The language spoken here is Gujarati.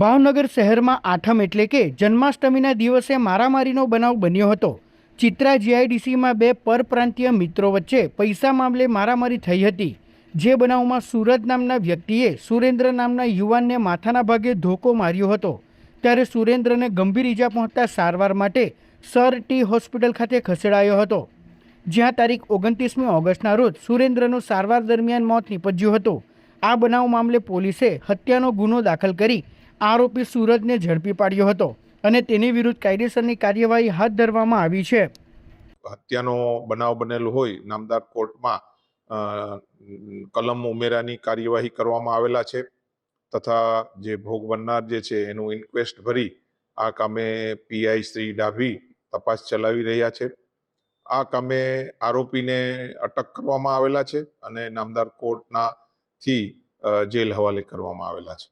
ભાવનગર શહેરમાં આઠમ એટલે કે જન્માષ્ટમીના દિવસે મારામારીનો બનાવ બન્યો હતો. ચિત્રા જીઆઈડીસીમાં બે પરપ્રાંતીય મિત્રો વચ્ચે પૈસા મામલે મારામારી થઈ હતી. જે બનાવમાં સુરત નામના વ્યક્તિએ સુરેન્દ્ર નામના યુવાનને માથાના ભાગે ધોકો માર્યો હતો. ત્યારે સુરેન્દ્રને ગંભીર ઈજા પહોંચતા સારવાર માટે સર ટી હોસ્પિટલ ખાતે ખસેડાયો હતો. જ્યાં તારીખ ઓગણત્રીસમી ઓગસ્ટના રોજ સુરેન્દ્રનું સારવાર દરમિયાન મોત નીપજ્યું હતું. આ બનાવ મામલે પોલીસે હત્યાનો ગુનો દાખલ કરી આરોપી સુરજને ઝડપી પાડ્યો હતો અને તેની વિરુદ્ધ કાયદેસરની કાર્યવાહી હાથ ધરવામાં આવી છે. હત્યાનો બનાવ બનેલો હોય નામદાર કોર્ટમાં કલમ ઉમેરાની કાર્યવાહી કરવામાં આવેલા છે તથા જે ભોગ બનનાર જે છે એનું ઇન્ક્વેસ્ટ ભરી આ કામે પીઆઈ શ્રી ડાભી તપાસ ચલાવી રહ્યા છે. આ કામે આરોપીને અટક કરવામાં આવેલા છે અને નામદાર કોર્ટના થી જેલ હવાલે કરવામાં આવેલા છે.